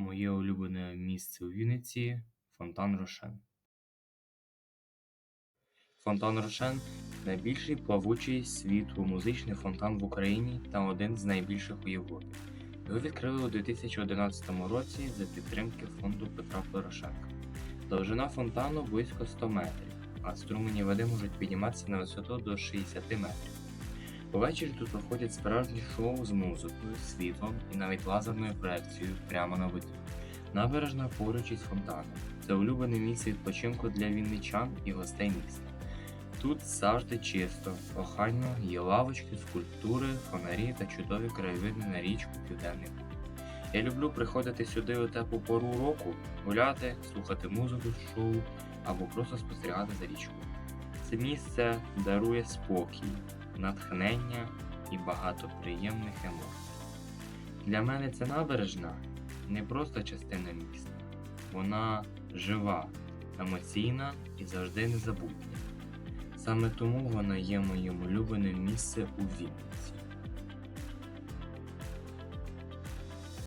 Моє улюблене місце у Вінниці фонтан Рошен. Фонтан Рошен найбільший плавучий світло-музичний фонтан в Україні та один з найбільших у Європі. Його відкрили у 2011 році за підтримки фонду Петра Порошенка. Довжина фонтану близько 100 метрів, а струмені води можуть підніматися на висоту до 60 метрів. Увечері тут проходять справжні шоу з музикою, світлом і навіть лазерною проекцією прямо на воді. Набережна поруч із фонтаном. Це улюблене місце відпочинку для вінничан і гостей міста. Тут завжди чисто, охайно, є лавочки, скульптури, фонарі та чудові краєвиди на річку Південний Буг. Я люблю приходити сюди у теплу пору року, гуляти, слухати музику з шоу або просто спостерігати за річкою. Це місце дарує спокій, натхнення і багато приємних емоцій. Для мене ця набережна не просто частина міста, вона жива, емоційна і завжди незабутня. Саме тому вона є моїм улюбленим місцем у Вінниці.